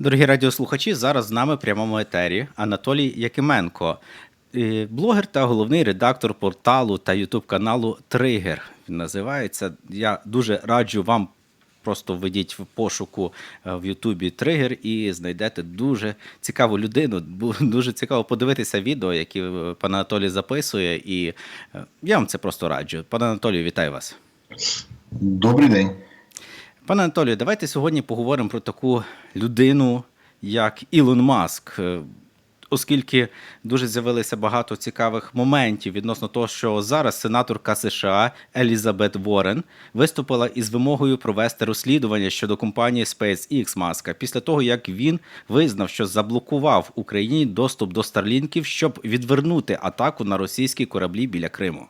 Дорогі радіослухачі, зараз з нами в прямому етері Анатолій Якименко, е, блогер та головний редактор порталу та ютуб каналу Тригер. Він називається. Я дуже раджу вам. Просто введіть в пошуку е, в Ютубі тригер і знайдете дуже цікаву людину. Дуже цікаво подивитися відео, які е, пан Анатолій записує. І я вам це просто раджу. Пане Анатолію, вітаю вас. Добрий день. Пане Анатолію, давайте сьогодні поговоримо про таку людину, як Ілон Маск. Е, Оскільки дуже з'явилося багато цікавих моментів відносно того, що зараз сенаторка США Елізабет Ворен виступила із вимогою провести розслідування щодо компанії SpaceX Маска після того, як він визнав, що заблокував Україні доступ до Старлінків, щоб відвернути атаку на російські кораблі біля Криму.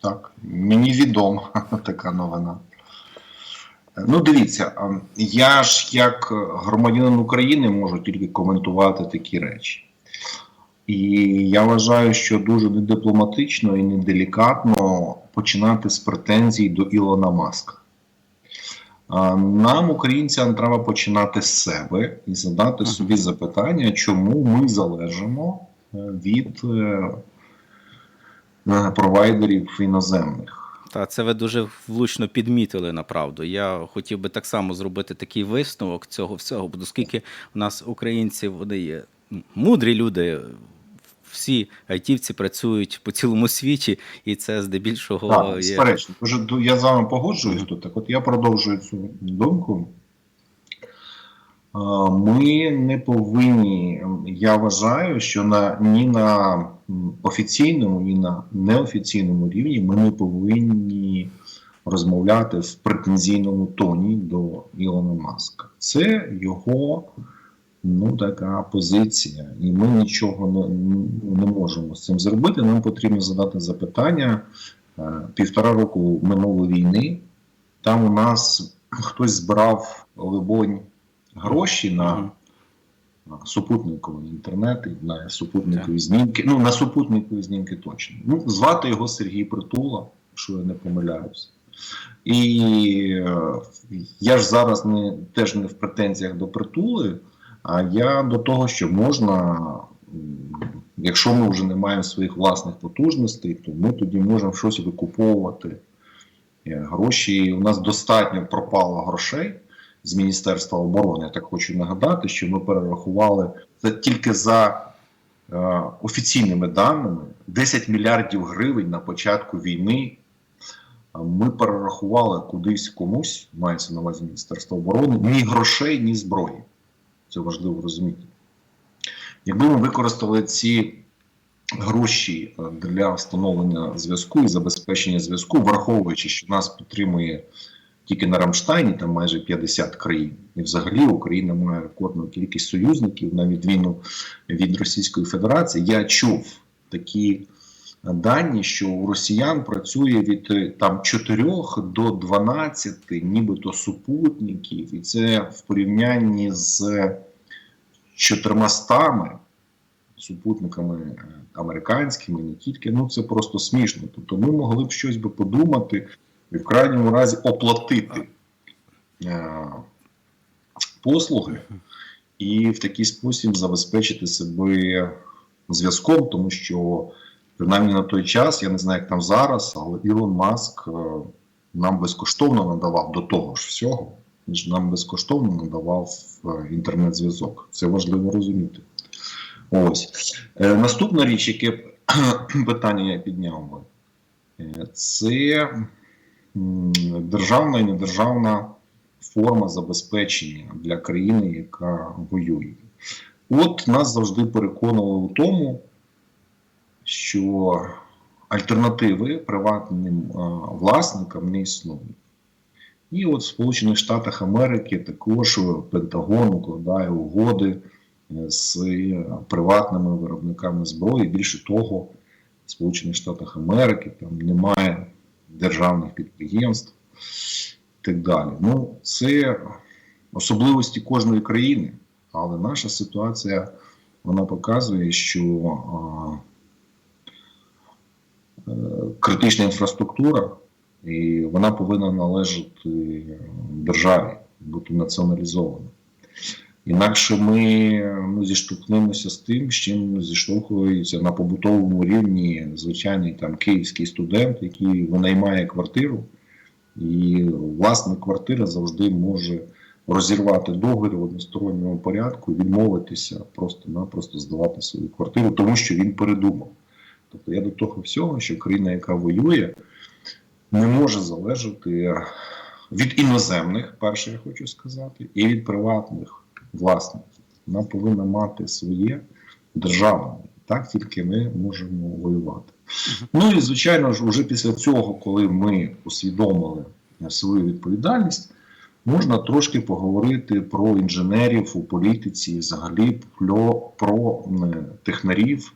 Так, мені відома така новина. Ну, дивіться, я ж як громадянин України можу тільки коментувати такі речі. І я вважаю, що дуже недипломатично і неделікатно починати з претензій до Ілона Маска. Нам, українцям, треба починати з себе і задати собі запитання, чому ми залежимо е, від е, е, провайдерів іноземних. Та це ви дуже влучно підмітили направду. Я хотів би так само зробити такий висновок цього всього, бо оскільки у нас українці вони є мудрі люди. Всі айтівці працюють по цілому світі, і це здебільшого Так, є ду- я з вами погоджуюсь тут. Так от я продовжую цю думку. Ми не повинні, я вважаю, що на ні на офіційному, ні на неофіційному рівні ми не повинні розмовляти в претензійному тоні до Ілона Маска. Це його ну, така позиція, і ми нічого не, не можемо з цим зробити. Нам потрібно задати запитання. Е, Півтора року минуло війни. Там у нас хтось збирав либонь гроші на, супутниковий інтернет, і на супутникові знімки. Ну, на супутникові знімки точно. Ну, звати його Сергій Притула, якщо я не помиляюсь. І е, я ж зараз не, теж не в претензіях до притули, а я до того, що можна, якщо ми вже не маємо своїх власних потужностей, то ми тоді можемо щось викуповувати. Е, Гроші у нас достатньо пропало грошей з Міністерства оборони. Я так хочу нагадати, що ми перерахували це тільки за е, офіційними даними 10 мільярдів гривень на початку війни. Ми перерахували кудись комусь, мається на увазі Міністерство оборони, ні грошей, ні зброї. Це важливо розуміти. Якби ми використали ці гроші е, для встановлення зв'язку і забезпечення зв'язку, враховуючи, що нас підтримує тільки на Рамштайні, там майже 50 країн, і взагалі Україна має рекордну кількість союзників на відміну від Російської Федерації. Я чув такі дані, що у росіян працює від там 4 до 12 нібито супутників, і це в порівнянні з 400 супутниками е, американськими, не тільки. Ну це просто смішно. Тобто ми могли б щось би подумати і в крайньому разі оплатити е, послуги і в такий спосіб забезпечити себе зв'язком, тому що принаймні на той час, я не знаю, як там зараз, але Ілон Маск е, нам безкоштовно надавав до того ж всього, нам безкоштовно надавав е, інтернет-зв'язок. Це важливо розуміти. Ось. Е, наступна річ, яке питання я підняв би, це державна і недержавна форма забезпечення для країни, яка воює. От нас завжди переконували у тому, що альтернативи приватним власникам не існує. І от в Сполучених Штатах Америки також Пентагон укладає угоди е, з приватними виробниками зброї. Більше того, в Сполучених Штатах Америки там немає державних підприємств і так далі. Ну, це особливості кожної країни, але наша ситуація вона показує, що а, е, критична інфраструктура, і вона повинна належати державі, бути націоналізована. Інакше ми ну, зіштовхнемося з тим, з чим зіштовхується на побутовому рівні звичайний там київський студент, який винаймає квартиру, і власник квартири завжди може розірвати договір в односторонньому порядку, відмовитися просто-напросто здавати свою квартиру, тому що він передумав. Тобто я до того всього, що країна, яка воює, не може залежати від іноземних, перше я хочу сказати, і від приватних власників. Вона повинна мати своє державне. Так тільки ми можемо воювати. Ну і звичайно ж, уже після цього, коли ми усвідомили свою відповідальність, можна трошки поговорити про інженерів у політиці, і взагалі про, технарів,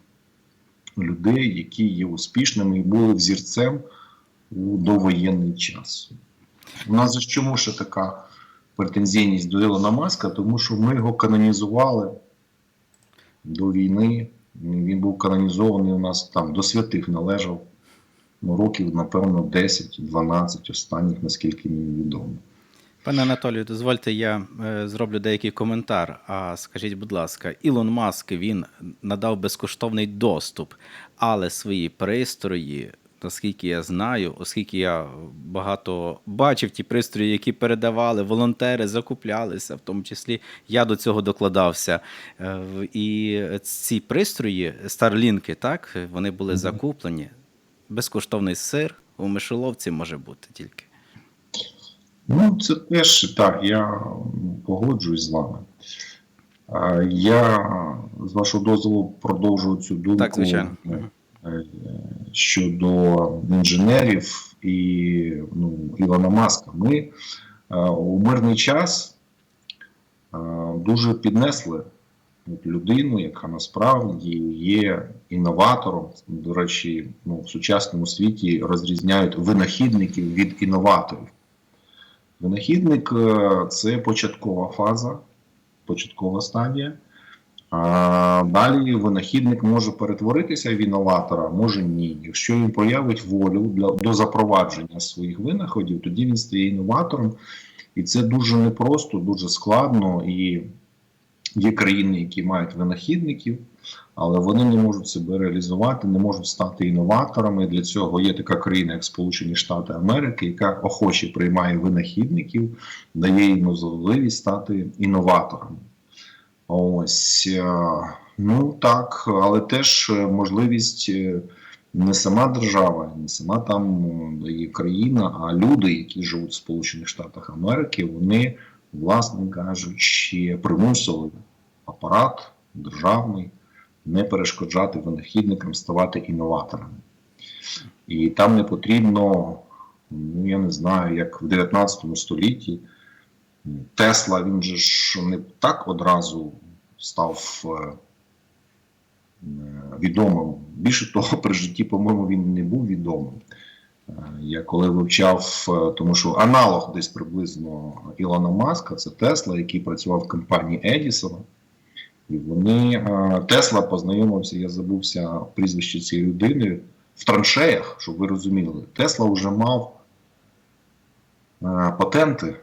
людей, які є успішними і були взірцем у довоєнний час. У нас ж чому ще така претензійність до Ілона Маска? Тому що ми його канонізували до війни. Він був канонізований у нас там до святих належав ну, років, напевно, 10-12 останніх, наскільки мені відомо. Пане Анатолію, дозвольте, я е, зроблю деякий коментар. А скажіть, будь ласка, Ілон Маск він надав безкоштовний доступ, але свої пристрої, наскільки я знаю, оскільки я багато бачив ті пристрої, які передавали, волонтери закуплялися, в тому числі я до цього докладався. Е, І ці пристрої, старлінки, так, вони були закуплені. Безкоштовний сир у мишоловці може бути тільки. Ну, це теж так, я погоджуюсь з вами. Я з вашого дозволу продовжую цю думку Так, звичайно. Е, щодо інженерів і ну, Ілона Маска. Ми е, у мирний час е, дуже піднесли людину, яка насправді є інноватором. До речі, ну, в сучасному світі розрізняють винахідників від інноваторів. Винахідник це початкова фаза, початкова стадія. Далі винахідник може перетворитися в інноватора, може ні. Якщо він проявить волю для, до запровадження своїх винаходів, тоді він стає інноватором. І це дуже непросто, дуже складно. І є країни, які мають винахідників, але вони не можуть себе реалізувати, не можуть стати інноваторами. Для цього є така країна, як Сполучені Штати Америки, яка охоче приймає винахідників, дає їм можливість стати інноваторами. Ось е, ну так, але теж е, можливість е, не сама держава, не сама там є країна, а люди, які живуть в Сполучених Штатах Америки, вони, власне кажучи, примусили апарат державний не перешкоджати винахідникам ставати інноваторами. І там не потрібно, ну я не знаю, як в 19 столітті. Тесла він же ж не так одразу став е, е, відомим. Більше того, при житті, по-моєму, він не був відомим. Е, Я коли вивчав, тому що аналог десь приблизно Ілона Маска, це Тесла, який працював в компанії Едісона. І вони Тесла познайомився, я забувся прізвище цієї людини в траншеях, щоб ви розуміли. Тесла вже мав патенти,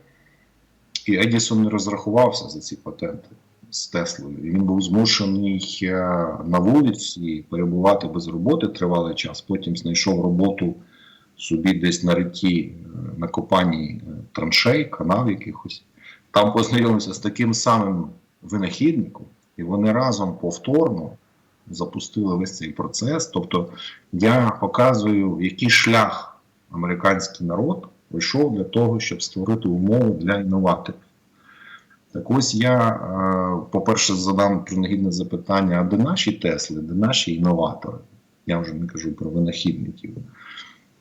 і Едісон не розрахувався за ці патенти з Теслою. Він був змушений е, на вулиці перебувати без роботи тривалий час. Потім знайшов роботу собі десь на реті, е, на копанні е, траншей, канав якихось. Там познайомився з таким самим винахідником, і вони разом повторно запустили весь цей процес. Тобто я показую, який шлях американський народ пройшов для того, щоб створити умови для інноваторів. Так ось я, е, по-перше, задам принагідне запитання: а де наші Тесли, де наші інноватори? Я вже не кажу про винахідників.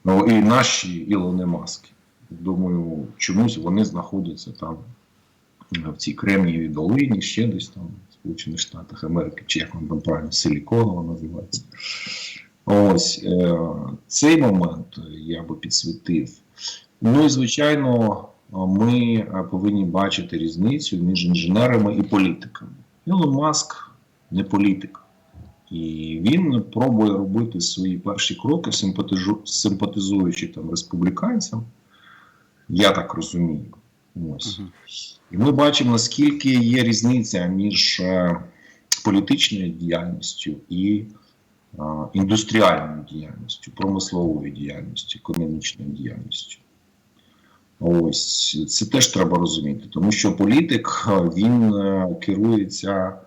Ну і наші Ілони Маски. Думаю, чомусь вони знаходяться там е, в цій Кремнієвій долині, ще десь там, в Сполучених Штатах Америки, чи як воно там правильно, Силіконова називається. Ось е, цей момент я би підсвітив. Ну і звичайно, ми е, повинні бачити різницю між інженерами і політиками. Ілон Маск не політик. І він пробує робити свої перші кроки, симпатизуючи там республіканцям, я так розумію. Ось. І ми бачимо, наскільки є різниця між е, політичною діяльністю і е, індустріальною діяльністю, промисловою діяльністю, економічною діяльністю. Ось це теж треба розуміти, тому що політик е, він е, керується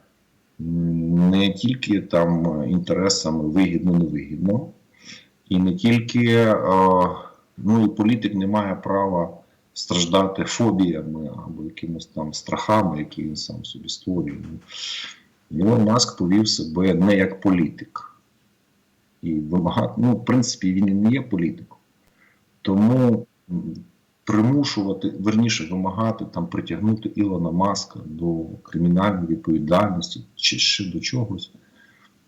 не тільки там інтересами вигідно-невигідно, і не тільки е, ну політик не має права страждати фобіями або якимось там страхами, які він сам собі створює. Ілон Маск повів себе не як політик. І вимагати, ну, в принципі, він і не є політиком. Тому примушувати, верніше, вимагати там притягнути Ілона Маска до кримінальної відповідальності чи ще до чогось.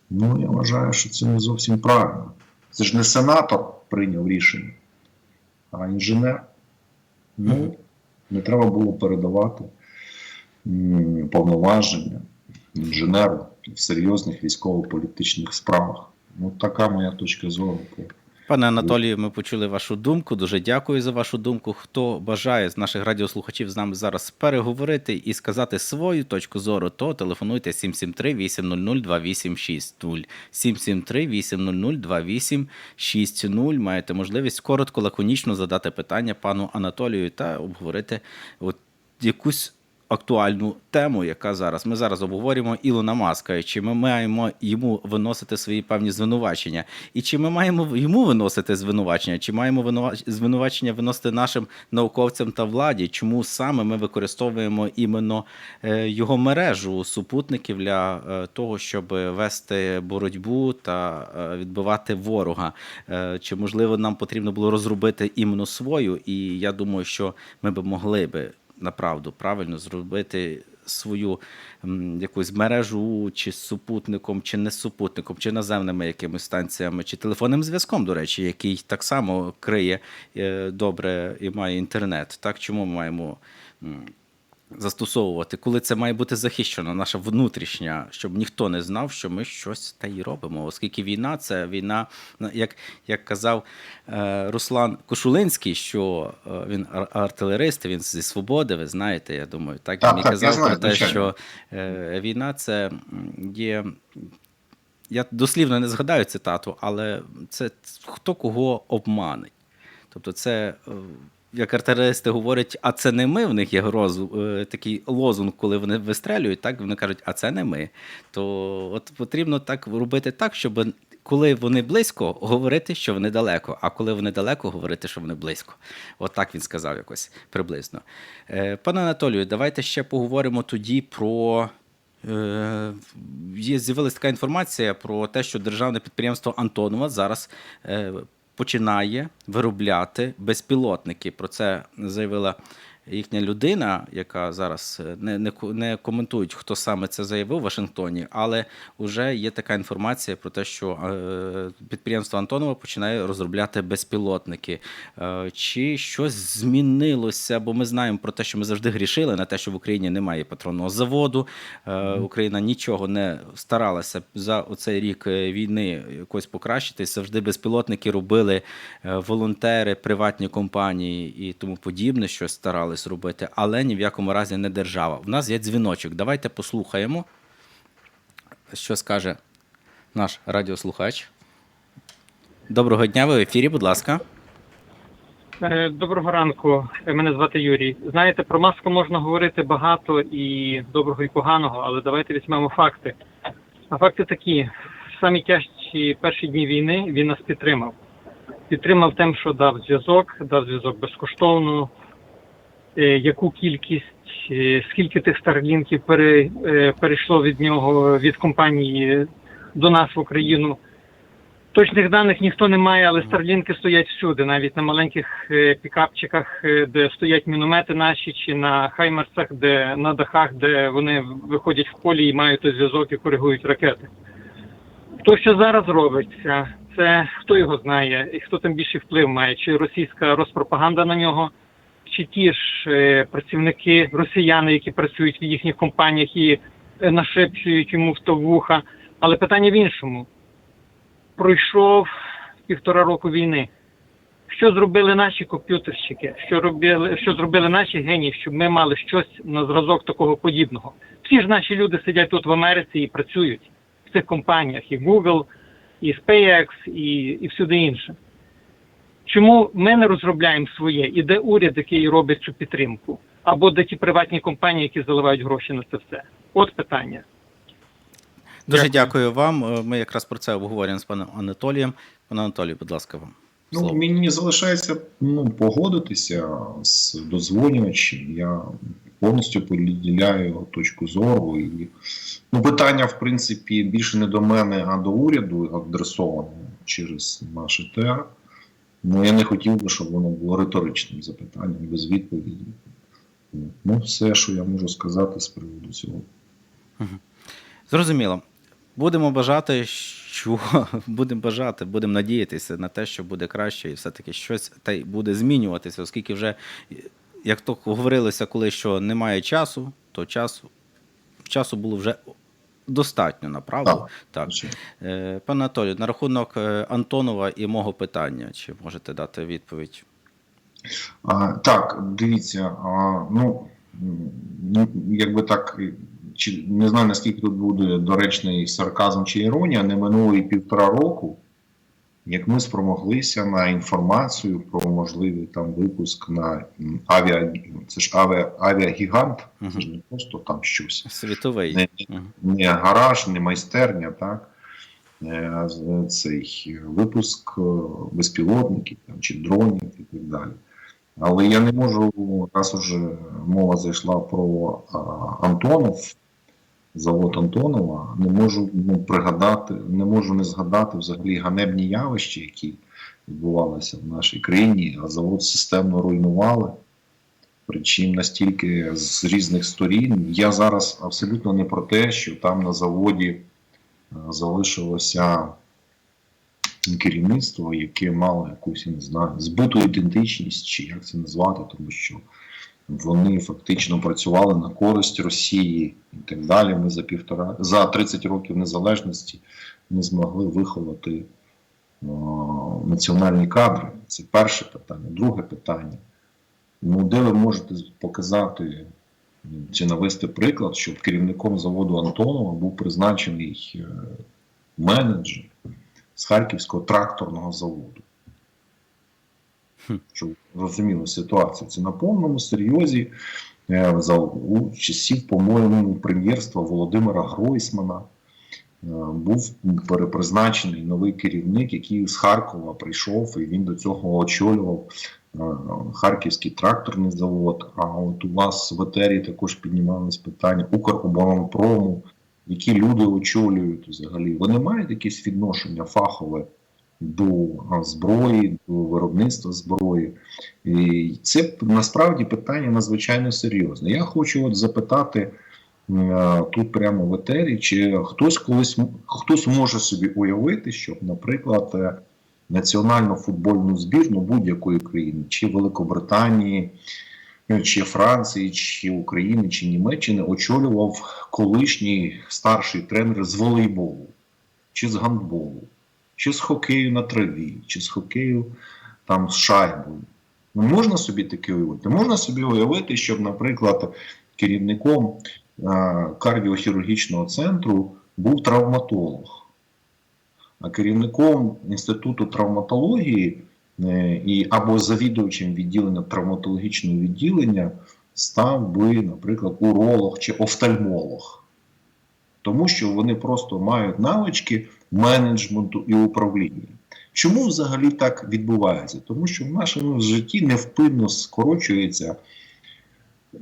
Ну, я вважаю, що це не зовсім правильно. Це ж не сенатор прийняв рішення, а інженер. Ну, не треба було передавати повноваження інженеру в серйозних військово-політичних справах. Ну, така моя точка зору. Пане Анатолію, ми почули вашу думку. Дуже дякую за вашу думку. Хто бажає з наших радіослухачів з нами зараз переговорити і сказати свою точку зору, то телефонуйте 773 800 2860. 773 800 2860. Маєте можливість коротко, лаконічно задати питання пану Анатолію та обговорити от якусь актуальну тему, яка зараз. Ми зараз обговорюємо Ілона Маска. Чи ми маємо йому виносити свої певні звинувачення? І чи ми маємо йому виносити звинувачення? Чи маємо винува- звинувачення виносити нашим науковцям та владі? Чому саме ми використовуємо іменно е, його мережу супутників для е, того, щоб вести боротьбу та е, відбивати ворога? Чи можливо нам потрібно було розробити іменно свою? І я думаю, що ми би могли би направду правильно зробити свою якусь мережу, чи з супутником, чи не супутником, чи наземними якимись станціями, чи телефонним зв'язком, до речі, який так само криє е, добре і має інтернет. Так чому ми маємо застосовувати, коли це має бути захищено, наша внутрішня, щоб ніхто не знав, що ми щось та й робимо. Оскільки війна це війна, як, як казав е, Руслан Кошулинський, що е, він артилерист, він зі свободи, ви знаєте, я думаю, так, Так, він так, я казав знаю, про те, що е, війна це є. Я дослівно не згадаю цитату, але це хто кого обманить. Тобто, це, як артилеристи говорять, а це не ми, в них є грозу, е, такий лозунг, коли вони вистрелюють, так вони кажуть, а це не ми. То от потрібно так робити так, щоб коли вони близько, говорити, що вони далеко, а коли вони далеко, говорити, що вони близько. От так він сказав якось приблизно. Е, Пане Анатолію, давайте ще поговоримо тоді про. Е, Є з'явилася така інформація про те, що державне підприємство Антонова зараз починає виробляти безпілотники. Про це заявила їхня людина, яка зараз е, не, не, не коментують, хто саме це заявив у Вашингтоні, але вже є така інформація про те, що е, підприємство Антонова починає розробляти безпілотники. Е, чи щось змінилося? Бо ми знаємо про те, що ми завжди грішили на те, що в Україні немає патронного заводу. Е, Україна нічого не старалася за оцей рік війни якось покращити. Завжди безпілотники робили волонтери, приватні компанії і тому подібне, що старались робити, але ні в якому разі не держава. У нас є дзвіночок. Давайте послухаємо, що скаже наш радіослухач. Доброго дня, ви в ефірі, будь ласка. Е, Доброго ранку. Е, Мене звати Юрій. Знаєте, про маску можна говорити багато і доброго, і поганого, але давайте візьмемо факти. А факти такі: в самі тяжчі перші дні війни він нас підтримав. Підтримав тим, що дав зв'язок, дав зв'язок безкоштовно. Е, Яку кількість, е, скільки тих старлінків е, перейшло від нього від компанії до нас в Україну? Точних даних ніхто не має, але старлінки стоять всюди, навіть на маленьких пікапчиках, де стоять міномети наші, чи на хаймерсах, де на дахах, де вони виходять в полі і мають зв'язок і коригують ракети. То, що зараз робиться, це хто його знає, і хто там більший вплив має, чи російська розпропаганда на нього, чи ті ж е, працівники, росіяни, які працюють в їхніх компаніях і е, нашепчують йому в то вуха. Але питання в іншому пройшов півтора року війни. Що зробили наші комп'ютерщики, що робили, що зробили наші генії, щоб ми мали щось на зразок такого подібного. Всі ж наші люди сидять тут в Америці і працюють в цих компаніях, і Google, і SpaceX, і, і всюди інше. Чому ми не розробляємо своє, і де уряд, який робить цю підтримку, або де ті приватні компанії, які заливають гроші на це все? От питання. Дуже Дякую. дякую вам. Е, Ми якраз про це обговорюємо з паном Анатолієм. Пане Анатолій, будь ласка, вам. Ну, мені залишається ну, погодитися з дозвонювачем. Я повністю поділяю його точку зору. І, ну, питання, в принципі, більше не до мене, а до уряду адресоване через наш ЕТР. Ну, я не хотів би, щоб воно було риторичним запитанням без відповіді. Ну, все, що я можу сказати з приводу цього. Зрозуміло. Будемо бажати, що будемо бажати, будемо надіятися на те, що буде краще, і все-таки щось та й буде змінюватися, оскільки вже, як то говорилося, коли що немає часу, то часу часу було вже достатньо, направду. Так. Так. Е, Пане Анатолію, на рахунок е, Антонова і мого питання, чи можете дати відповідь? А, так, дивіться, а, ну, ну, якби так, чи, не знаю, наскільки тут буде доречний сарказм чи іронія, не минуло і півтора року, як ми спромоглися на інформацію про можливий там випуск на авіа, це ж авіа, авіагігант, це ж не просто там щось Світовий. Не, не гараж, не майстерня, так? Е, Цей випуск е, безпілотників там, чи дронів і так далі. Але я не можу, раз уже мова зайшла про а, Антонов, завод Антонова, не можу ну, пригадати, не можу не згадати взагалі ганебні явища, які відбувалися в нашій країні, а завод системно руйнували. Причому настільки з різних сторін. Я зараз абсолютно не про те, що там на заводі е, залишилося керівництво, яке мало якусь, я не знаю, збиту ідентичність, чи як це назвати, тому що вони фактично працювали на користь Росії і так далі. Ми за півтора за 30 років незалежності не змогли виховати о, національні кадри. Це перше питання. Друге питання. Ну, де ви можете показати чи навести приклад, щоб керівником заводу Антонова був призначений е, менеджер з Харківського тракторного заводу? Щоб розуміли ситуацію. Це на повному серйозі е, за у часів, по-моєму, прем'єрства Володимира Гройсмана. е, Був перепризначений новий керівник, який з Харкова прийшов, і він до цього очолював е, Харківський тракторний завод. А от у вас в етері також піднімалось питання Укроборонпрому, які люди очолюють взагалі. Вони мають якесь відношення фахове до зброї, до виробництва зброї. І це насправді питання надзвичайно серйозне. Я хочу от запитати е, тут прямо в етері, чи хтось колись хтось може собі уявити, щоб, наприклад, е, національну футбольну збірну будь-якої країни, чи Великобританії, е, чи Франції, чи України, чи Німеччини очолював колишній старший тренер з волейболу, чи з гандболу, чи з хокею на траві, чи з хокею там з шайбою. Ну, можна собі таке уявити? Можна собі уявити, щоб, наприклад, керівником е, кардіохірургічного центру був травматолог, а керівником інституту травматології е, і або завідувачем відділення травматологічного відділення став би, наприклад, уролог чи офтальмолог. Тому що вони просто мають навички менеджменту і управління. Чому взагалі так відбувається? Тому що в нашому житті невпинно скорочується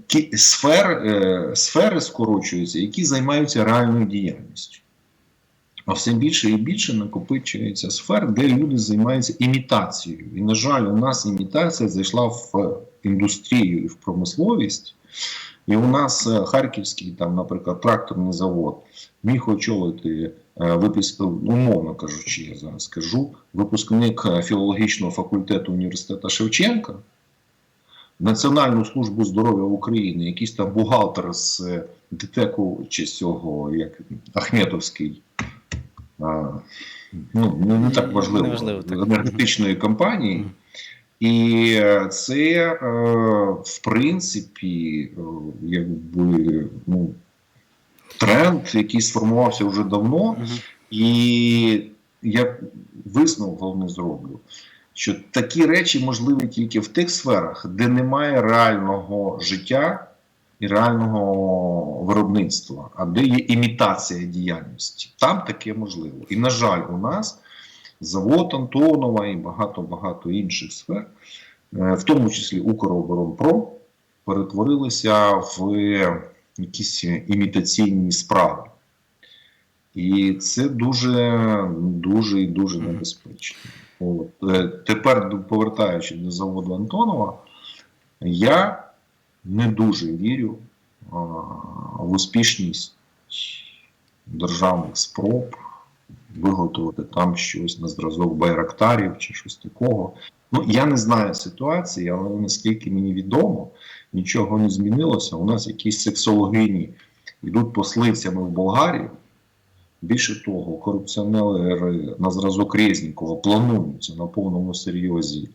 ті сфер, е, сфери скорочуються, які займаються реальною діяльністю. А все більше і більше накопичується сфер, де люди займаються імітацією. І, на жаль, у нас імітація зайшла в індустрію і в промисловість. І у нас е, Харківський, там, наприклад, тракторний завод міг очолити е, випуск, умовно кажучи, я зараз скажу, випускник е, філологічного факультету університету Шевченка, Національну службу здоров'я України, якийсь там бухгалтер з ДТЕКу чи з цього, як Ахметовський, а, ну, не, так важливо, Неважливо, так. енергетичної компанії. І е, це, е, в принципі, е, якби ну, тренд, який сформувався вже давно, і я висновок головне зроблю, що такі речі можливі тільки в тих сферах, де немає реального життя і реального виробництва, а де є імітація діяльності. Там таке можливо. І, на жаль, у нас завод Антонова і багато-багато інших сфер, е, в тому числі Укроборонпром, перетворилися в якісь імітаційні справи. І це дуже, дуже і дуже небезпечно. От. Е, Тепер, повертаючись до заводу Антонова, я не дуже вірю а, в успішність державних спроб виготовити там щось на зразок байрактарів чи щось такого. Ну, я не знаю ситуації, але наскільки мені відомо, нічого не змінилося. У нас якісь сексологині йдуть посливцями в Болгарію. Більше того, корупціонери на зразок Резнікова плануються на повному серйозі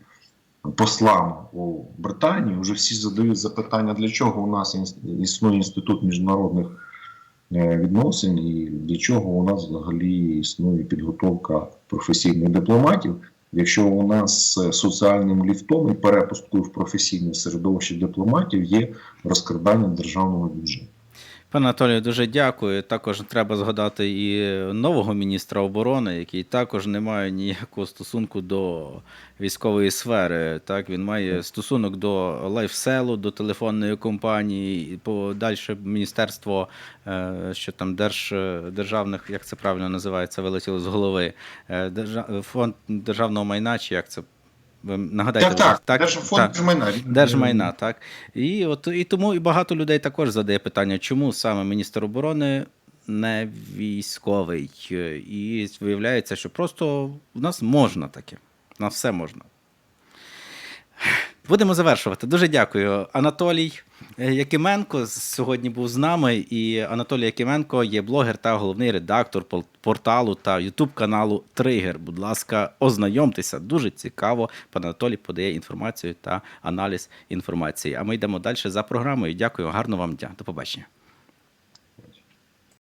послами у Британію. Вже всі задають запитання, для чого у нас існує інститут міжнародних відносин, і для чого у нас взагалі існує підготовка професійних дипломатів. Якщо у нас соціальним ліфтом і перепусткою в професійне середовище дипломатів є розкрадання державного бюджету. Пане Анатолію, дуже дякую. Також треба згадати і нового міністра оборони, який також не має ніякого стосунку до військової сфери. Так, він має стосунок до лайфселу, до телефонної компанії, і подальше міністерство, е, що там держ, державних, як це правильно називається, вилетіло з голови. Е, Фонд державного майна, чи як це нагадайте, Так, так, так, Держфонд так. держмайна. Держмайна, так. І от і тому і багато людей також задає питання, чому саме міністр оборони не військовий. І виявляється, що просто в нас можна таке. На все можна. Будемо завершувати. Дуже дякую. Анатолій Якименко сьогодні був з нами. І Анатолій Якименко є блогер та головний редактор порталу та Ютуб каналу Тригер. Будь ласка, ознайомтеся. Дуже цікаво. Пан Анатолій подає інформацію та аналіз інформації. А ми йдемо далі за програмою. Дякую, гарного вам дня. До побачення.